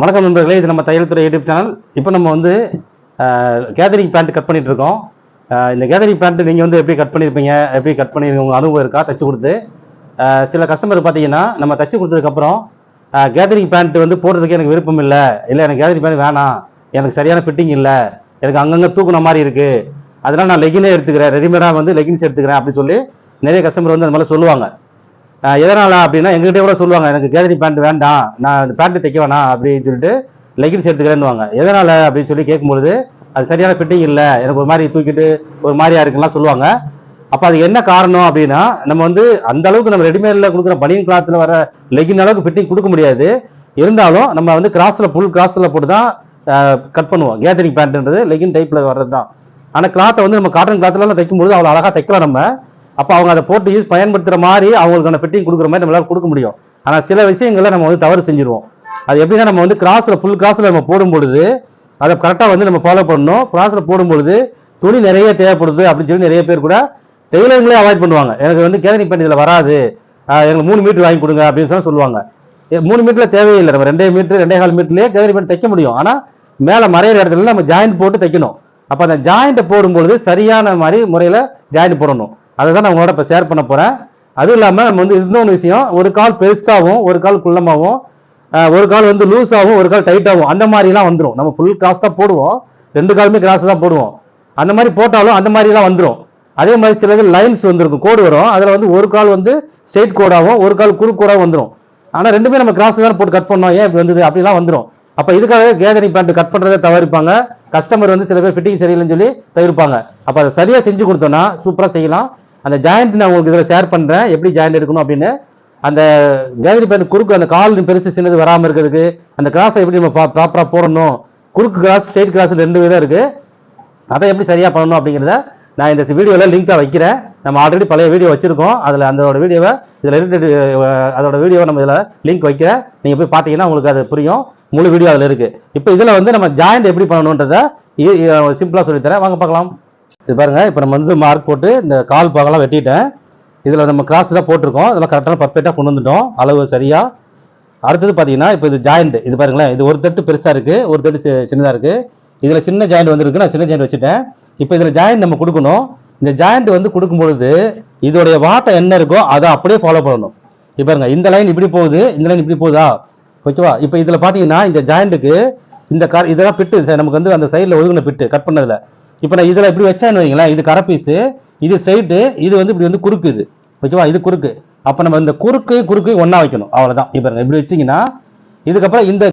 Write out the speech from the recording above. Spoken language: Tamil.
வணக்கம் நண்பர்களே இது நம்ம தையல் துறை யூடியூப் சேனல். இப்போ நம்ம வந்து கேதரிங் பேண்ட் கட் பண்ணிட்டு இருக்கோம் இந்த கேதரிங் பேண்ட்டு நீங்கள் வந்து எப்படி கட் பண்ணியிருப்பீங்க எப்படி கட் பண்ணி உங்கள் அனுபவம் இருக்கா தச்சு கொடுத்து. சில கஸ்டமர் பார்த்தீங்கன்னா நம்ம தச்சு கொடுத்ததுக்கப்புறம் கேதரிங் பேண்ட் வந்து போடுறதுக்கு எனக்கு விருப்பம் இல்லை. இல்லை எனக்கு கேதரிங் பேண்ட் வேணாம். எனக்கு சரியான ஃபிட்டிங் இல்லை. எனக்கு அங்கங்கே தூக்குன மாதிரி இருக்குது அதனால் நான் லெகினே எடுத்துக்கிறேன். ரெடிமேடாக வந்து லெகின்ஸ் எடுத்துக்கிறேன் அப்படின்னு சொல்லி நிறைய கஸ்டமர் வந்து அந்த மாதிரி சொல்லுவாங்க. எதனால் அப்படின்னா எங்ககிட்ட கூட சொல்லுவாங்க எனக்கு கேதரி பேண்ட் வேண்டாம் நான் அந்த பேண்ட்டு தைக்க வேணாம் அப்படின்னு சொல்லிட்டு லெகின்ஸ் எடுத்துக்கிறேன்னுவாங்க. எதனால் அப்படின்னு சொல்லி கேட்கும்பொழுது அது சரியான ஃபிட்டிங் இல்லை எனக்கு ஒரு மாதிரி தூக்கிட்டு ஒரு மாதிரியா இருக்குலாம் சொல்லுவாங்க. அப்போ அது என்ன காரணம் அப்படின்னா நம்ம வந்து அந்த அளவுக்கு நம்ம ரெடிமேடில் கொடுக்குற பனியன் கிளாத்தில் வர லெகின் அளவுக்கு ஃபிட்டிங் கொடுக்க முடியாது. இருந்தாலும் நம்ம வந்து கிராஸில் ஃபுல் கிராஸில் போட்டு தான் கட் பண்ணுவோம். கேதரிங் பேண்ட்ன்றது லெகின் டைப்பில் வர்றது தான் ஆனால் கிளாத்தை வந்து நம்ம காட்டன் கிளாத்துலலாம் தைக்கும்போது அவ்வளோ அழகாக தைக்கலாம் நம்ம. அப்போ அவங்க அதை போட்டு யூஸ் பயன்படுத்துகிற மாதிரி அவங்களுக்கான ஃபிட்டிங் கொடுக்குற மாதிரி நம்மளால் கொடுக்க முடியும். ஆனால் சில விஷயங்களில் நம்ம வந்து தவறு செஞ்சிருவோம். அது எப்படின்னா நம்ம வந்து கிராஸில் ஃபுல் கிராஸில் நம்ம போடும் பொழுது அதை கரெக்டாக வந்து நம்ம ஃபாலோ பண்ணணும். கிராஸில் போடும் பொழுது துணி நிறைய தேவைப்படுது அப்படின்னு சொல்லி நிறைய பேர் கூட டெய்லரிங்லேயே அவாய்ட் பண்ணுவாங்க. எனக்கு வந்து கேதரிங் பேண்ட் இதில் வராது. எங்களுக்கு எனக்கு மூணு மீட்டர் வாங்கி கொடுங்க அப்படின்னு சொல்லி சொல்லுவாங்க. மூணு மீட்டரில் தேவையில்லை நம்ம ரெண்டே மீட்டர் ரெண்டே கால் மீட்டர்லேயே கேதரிங் பேண்ட் தைக்க முடியும். ஆனால் மேலே மறையிற இடத்துல நம்ம ஜாயிண்ட் போட்டு தைக்கணும். அப்போ அந்த ஜாயிண்ட்டை போடும்பொழுது சரியான மாதிரி முறையில் ஜாயிண்ட் போடணும். அதை தான் நான் உங்களோட இப்போ ஷேர் பண்ண போகிறேன் அதுவும் இல்லாமல் நம்ம வந்து இன்னொன்று விஷயம் ஒரு கால் பெருசாகவும் ஒரு கால் குள்ளமாகவும் ஒரு கால் வந்து லூஸாகவும் ஒரு கால் டைட்டாகவும் அந்த மாதிரிலாம் வந்துடும் நம்ம ஃபுல் கிராஸ் தான் போடுவோம். ரெண்டு காலுமே கிராஸ் தான் போடுவோம். அந்த மாதிரி போட்டாலும் அந்த மாதிரிலாம் வந்துடும் அதே மாதிரி சிலது லைன்ஸ் வந்துருக்கும். கோடு வரும். அதில் வந்து ஒரு கால் வந்து ஸ்ட்ரெயிட் கோடாகவும் ஒரு கால் குறு கோடாகவும் வந்துடும் ஆனால் ரெண்டுமே நம்ம கிராஸ் தான் போட்டு கட் பண்ணோம். ஏன் இப்படி வந்தது? அப்படிலாம் வந்துடும் அப்போ இதுக்காகவே கேதரிங் பேண்ட் கட் பண்ணுறதை தவிர்ப்பாங்க கஸ்டமர் வந்து சில பேர் ஃபிட்டிங் சரியில்லைன்னு சொல்லி தவிர்ப்பாங்க. அப்போ அதை சரியாக செஞ்சு கொடுத்தோன்னா சூப்பராக செய்யலாம். அந்த ஜாயிண்ட் நான் உங்களுக்கு இதில் ஷேர் பண்ணுறேன் எப்படி ஜாயிண்ட் எடுக்கணும் அப்படின்னு. அந்த ஜாயிண்ட் பேண்ட் குறுக்கு அந்த கால் பெருசு சின்னது வராமல் இருக்கிறதுக்கு அந்த கிராஸை எப்படி நம்ம ப்ராப்பராக போடணும். குறுக்கு கிராஸ் ஸ்ட்ரெயிட் கிராஸ் ரெண்டு விதம் இருக்குது அதை எப்படி சரியாக பண்ணணும் அப்படிங்கிறத நான் இந்த வீடியோவில் லிங்க்காக வைக்கிறேன். நம்ம ஆல்ரெடி பழைய வீடியோ வச்சுருக்கோம். அதில் அதோட வீடியோவை இதில் ரிலேட்டட் அதோட வீடியோவை நம்ம இதில் லிங்க் வைக்கிறேன். நீங்கள் போய் பார்த்தீங்கன்னா உங்களுக்கு அது புரியும். முழு வீடியோ அதில் இருக்குது இப்போ இதில் வந்து நம்ம ஜாயிண்ட் எப்படி பண்ணணுன்றதை சிம்பிளாக சொல்லித்தரேன். வாங்க பார்க்கலாம். இது பாருங்கள் இப்போ நம்ம வந்து மார்க் போட்டு இந்த கால் பாகெல்லாம் வெட்டிட்டேன். இதில் நம்ம கிராஸ் தான் போட்டிருக்கோம். இதெல்லாம் கரெக்டான பர்ஃபெக்டாக கொண்டு வந்துட்டோம். அளவு சரியாக அடுத்தது பார்த்தீங்கன்னா இப்போ இது ஜாயிண்ட் இது பாருங்களேன் இது ஒரு தட்டு பெருசாக இருக்குது ஒரு தட்டு சின்னதாக இருக்குது இதில் சின்ன ஜாயிண்ட் வந்திருக்கு நான் சின்ன ஜாயிண்ட் வச்சுட்டேன். இப்போ இதில் ஜாயிண்ட் நம்ம கொடுக்கணும். இந்த ஜாயிண்ட் வந்து கொடுக்கும் பொழுது இதோடைய வாட்டம் என்ன இருக்கோ அதை அப்படியே ஃபாலோ பண்ணணும். இப்போ பாருங்க இந்த லைன் இப்படி போகுது இந்த லைன் இப்படி போகுதா? ஓகேவா? இப்போ இதில் பார்த்தீங்கன்னா இந்த ஜாயிண்ட்டுக்கு இந்த கார் இதெல்லாம் பிட்டு நமக்கு வந்து அந்த சைடில் ஒதுங்கின பிட்டு கட் பண்ணதில். இப்போ நான் இதில் இப்படி வச்சேன்னு வைங்களேன் இது கரை பீஸு இது ஸ்ட்ரைட்டு இது வந்து இப்படி வந்து குறுக்கு இது. ஓகேவா? இது குறுக்கு. அப்போ நம்ம இந்த குறுக்கு குறுக்கு ஒன்றா வைக்கணும். அவ்வளோதான் இப்போ இப்படி வச்சிங்கன்னா இதுக்கப்புறம் இந்த